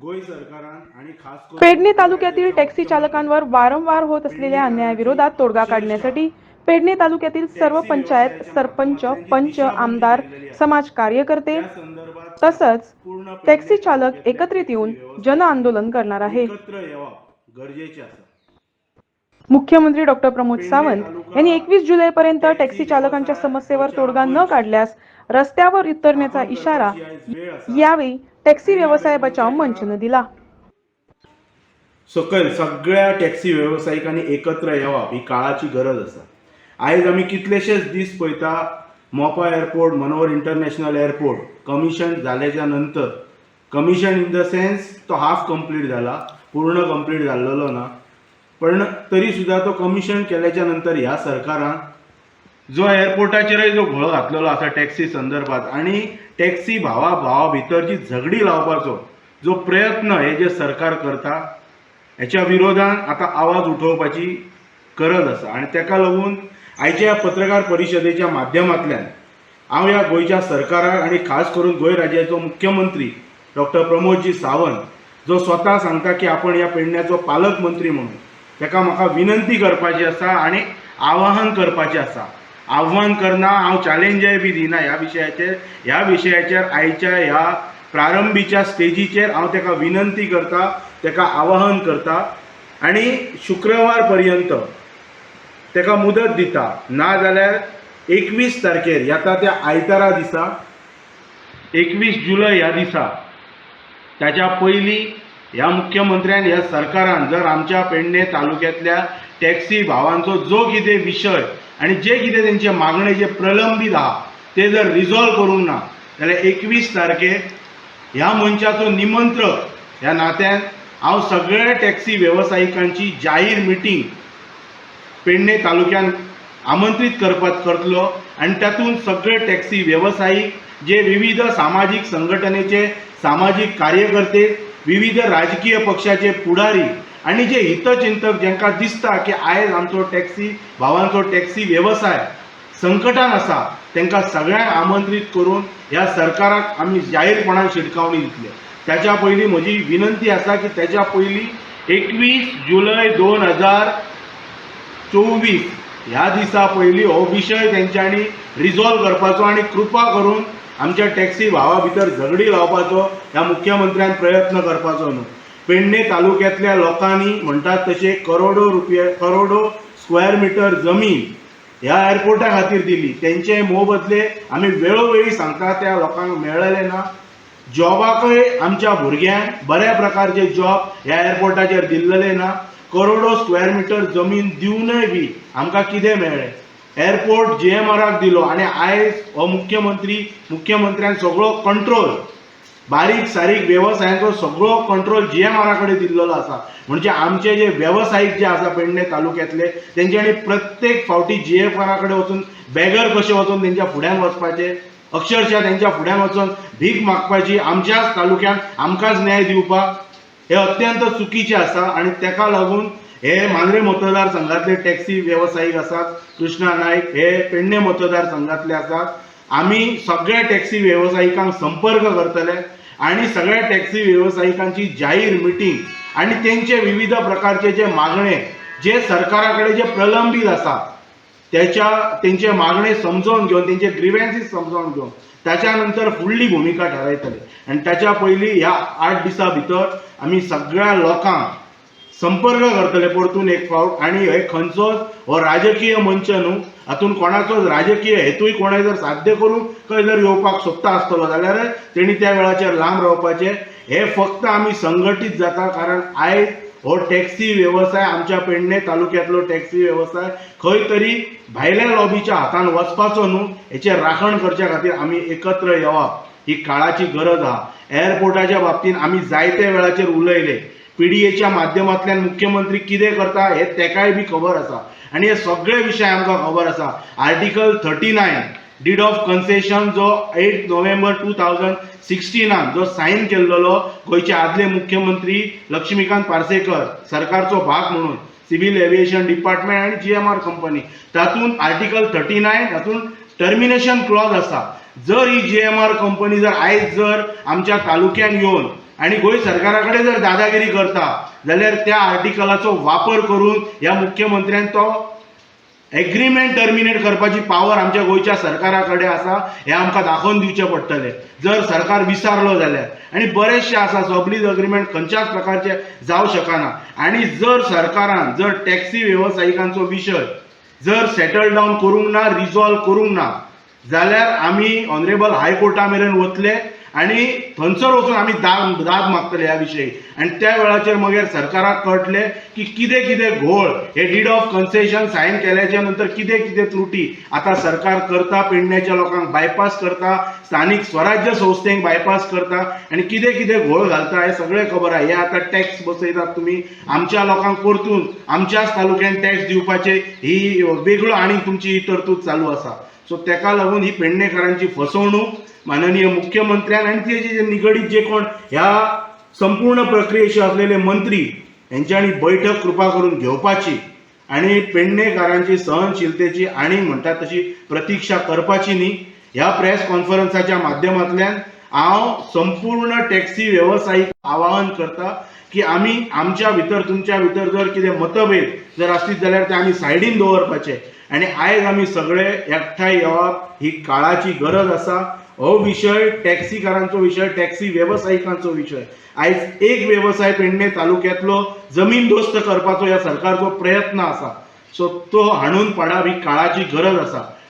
गोंय सरकारान आणि खास करून पेडणे तालुक्यातील टॅक्सी चालकांवर वारंवार होत असलेल्या अन्यायाविरोधात तोडगा काढण्यासाठी पेडणे तालुक्यातील सर्व पंचायत सरपंच पंच आमदार समाज कार्यकर्ते तसंच टॅक्सी चालक एकत्रित येऊन जन आंदोलन करणार आहे. गरजेचे मुख्यमंत्री डॉक्टर प्रमोद सावंत यांनी एकवीस जुलैपर्यंत टॅक्सी चालकांच्या समस्येवर तोडगा न काढल्यास रस्त्यावर उतरण्याचा इशारा यावेळी टॅक्सी व्यवसाय बचाव मंचनं दिला. सकयल सगळ्या टॅक्सी व्यावसायिकांनी एकत्र यावा ही काळाची गरज असा. आयज आमी कितलेशेच दीस पळयता Mopa airport Manohar international airport commission जाल्याच्या नंतर कमिशन इन द सेन्स तो हाफ कंप्लीट जाला पूर्ण कंप्लीट जाल्लेलो ना. पण तरी सुद्धा तो कमिशन केल्याच्यानंतर ह्या सरकारान जो एअरपोर्टाचेरय जो घोळ घातलेलो आसा टॅक्सी संदर्भात आणि टॅक्सी भावा भावा भितर जी झगडी लावपाचो जो प्रयत्न हे जे सरकार करता हेच्या विरोधान आतां आवाज उठोवपाची गरज आसा आनी ताका लागून आयच्या पत्रकार परिशदेच्या माध्यमांतल्यान हांव ह्या गोंयच्या सरकाराक आनी खास करून गोंय राज्याचो मुख्यमंत्री डॉक्टर प्रमोदजी सावंत जो स्वता सांगता की आपण ह्या पेडण्याचो पालक मंत्री म्हणून तेका म्हाका विनंती करपाची आसा आनी आवाहन करपाचें आसा. आव्हान करना हांव चॅलेंजय बी दिना ह्या विशयाचेर ह्या विशयाचेर आयच्या ह्या प्रारंभीच्या स्टेजीचेर हांव तेका विनंती करता तेका आवाहन करता आनी शुक्रवार पर्यंत ताका मुदत दिता. ना जाल्यार एकवीस तारखेर येता त्या आयतारा दिसा एकवीस जुलय ह्या दिसा ताच्या पयलीं ह्या मुख्यमंत्र्यान ह्या सरकारान जर आमच्या पेडणे तालुक्यांतल्या टॅक्सी भावांचो जो कितें विशय आनी जे कितें तेंचे मागणे जे प्रलंबीत आहा ते जर रिझॉल्व करूंक ना जाल्यार एकवीस तारखे ह्या मनशाचो निमंत्र ह्या नात्यान हांव सगळ्या टॅक्सी वेवसायिकांची जाहीर मिटींग पेडणे तालुक्यान आमंत्रीत करपात करतलो आनी तातूंत सगळे टॅक्सी वेवसायीक जे विविध सामाजीक संघटनेचे सामाजीक कार्यकर्ते विविध राजकीय पक्षाचे पुढारी आनी जे हितचिंतक ज्यांना दिसता की आयज आमचो टॅक्सी भावांचो टॅक्सी वेवसाय संकटान आसा त्यांना सगळ्यांक आमंत्रीत करून ह्या सरकाराक आमी जाहीरपणान शिटकावणी दितले. त्याच्या पयलीं म्हजी विनंती आसा की त्याच्या पहिली एकवीस जुलय दोन हजार चोवीस ह्या दिसा पयलीं हो विशय तेंच्यांनी रिझॉल्व करपाचो आनी कृपा करून आमच्या टॅक्सी भावा भितर झगडी लावपाचो ह्या मुख्यमंत्र्यान प्रयत्न करपाचो न्हू. पेडणे तालुक्यांतल्या लोकांनी म्हणटात तशे करोडो रुपया करोडो स्क्वेअर मिटर जमीन ह्या एअरपोर्टा खातीर दिली. तेंचे मोबदले आमी वेळोवेळी सांगता त्या लोकांक मेळले ना. जॉबाकय आमच्या भुरग्यांक बऱ्या प्रकारचे जॉब ह्या एअरपोर्टाचेर दिल्लेले ना. करोडो स्क्वेअर मिटर जमीन दिवनय बी आमकां कितें मेळ्ळें? एअरपोर्ट जी एम आराक दिलो आनी आयज हो मुख्यमंत्री मुख्यमंत्र्यान सगळो कंट्रोल बारीक सारीक वेवसायांचो सगळो कंट्रोल जी एम आरा कडेन दिल्लो आसा. म्हणजे आमचे जे वेवसायीक जे आसा पेडणे तालुक्यांतले तेंच्यांनी प्रत्येक फावटी जी एम आरा कडेन वचून बॅगर कशें वचून तेंच्या फुड्यान वचपाचें अक्षरशः तेंच्या फुड्यान वचून भीक मागपाची आमच्याच तालुक्यान आमकांच न्याय दिवपाक हे अत्यंत चुकीचे आसा आनी ताका लागून हे मांद्रे मतदारसंघातले टॅक्सी वेवसायीक आसात कृष्णा नायक हे पेडणे मतदारसंघातले आसात आमी सगळ्या टॅक्सी वेवसायिकांक संपर्क करतले आनी सगळ्या टॅक्सी वेवसायिकांची जाहीर मिटींग आनी तेंचे विविध प्रकारचे जे मागणे जे सरकारा कडेन जे प्रलंबीत आसा त्याच्या तेंचे मागणे समजावून घेवन तेंचे ग्रिव्हन्सीस समजावून घेवन त्याच्यानंतर फुडली भुमिका ठरयतले आनी ताच्या पयलीं ह्या आठ दिसां भितर आमी सगळ्या लोकांक संपर्क करतले परतून एक फावट आनी हे खंयचोच हो राजकीय मंच न्हू हातून कोणाचोच राजकीय हेतूय कोणें जर साध्य करून खंय जर येवपाक सोदता आसतलो जाल्यार तेणी त्या वेळाचेर लांब रावपाचें. हे फक्त आमी संघटीत जाता कारण आयज हो टॅक्सी वेवसाय आमच्या पेडणे तालुक्यांतलो टॅक्सी वेवसाय खंय तरी भायल्या लॉबीच्या हातान वचपाचो न्हू हेचेर राखण करच्या खातीर आमी एकत्र येवप ही काळाची गरज आहा एअरपोर्टाच्या बाबतींत आमी जायते वेळाचेर उलयले. पीडीएच्या माध्यमांतल्यान मुख्यमंत्री कितें करता हे तेकाय बी खबर आसा आनी हे सगळे विशय आमकां खबर आसा article thirty nine deed of concession जो eight November two thousand sixteen जो सायन केल्लो गोंयचे आदले मुख्यमंत्री लक्ष्मीकांत पार्सेकर सरकारचो भाग म्हणून सिव्हील एव्हिएशन डिपार्टमेंट आनी जी एम आर कंपनी. तातूंत आर्टिकल थर्टी नायन तातूंत टर्मिनेशन क्लॉज आसा जर ही जी एम आर कंपनी जर आयज जर आमच्या तालुक्यान येवन आणि गोंय सरकारा कडेन जर दादागिरी करता जाल्यार त्या आर्टिकलाचो वापर करून ह्या मुख्यमंत्र्यान तो एग्रीमेंट टर्मिनेट करपाची पावर आमच्या गोंयच्या सरकारा कडेन आसा हें आमकां दाखोवन दिवचें पडटलें. जर सरकार विसारलो जाल्यार. आनी बरेचशे आसा सबलीज अग्रीमेंट खंयच्याच प्रकारचे जावं शकना. आनी जर सरकारान जर टॅक्सी वेवसायिकांचो विशय जर सेटल डावन करूंक ना रिजॉल्व करूंक ना जाल्यार आमी ऑनरेबल हायकोर्टा मेरेन वतले आनी थंयसर वचून आमी दाद दाद मागतले ह्या विशयी आनी त्या वेळाचेर मागीर सरकाराक कळटलें की कितें कितें घोळ हे डीड ऑफ कन्सेशन सायन केल्याच्यानंतर कितें कितें त्रुटी आतां सरकार करता पेडण्याच्या लोकांक बायपास करता स्थानीक स्वराज्य संस्थेक बायपास करता आनी कितें कितें घोळ घालता हें सगळें खबर आहा. हे आतां टॅक्स बसयतात तुमी आमच्या लोकांक परतून आमच्याच तालुक्यान टॅक्स दिवपाचे ही वेगळो आनी तुमची ही तरतूद चालू आसा. सो तेका लागून ही पेडणेकारांची फसवणूक माननीय मुख्यमंत्र्यान आनी तेजे जे निगडीत जे कोण ह्या संपूर्ण प्रक्रियेशी असलेले मंत्री यांच्यानी बैठक कृपा करून घेवपाची आणि पेडणेकारांची सहनशीलतेची आणि म्हणटा तशी प्रतीक्षा करपाची न्ही ह्या प्रेस कॉन्फरन्साच्या माध्यमांतल्यान हांव संपूर्ण टॅक्सी वेवसायीक आवाहन करता की आमी आमच्या भितर तुमच्या भितर जर कितें मतभेद जर आसलीत जाल्यार ते आमी सायडीन दवरपाचे. आनी आयज आमी सगळे एकठांय येवप ही काळाची गरज आसा हो विशय टॅक्सीकारांचो विशय टॅक्सी वेवसायिकांचो विशय आयज एक वेवसाय पेडणे तालुक्यांतलो जमीन दोस्त करपाचो ह्या सरकारचो प्रयत्न आसा सो तो हाडून पाडप ही काळाची गरज आसा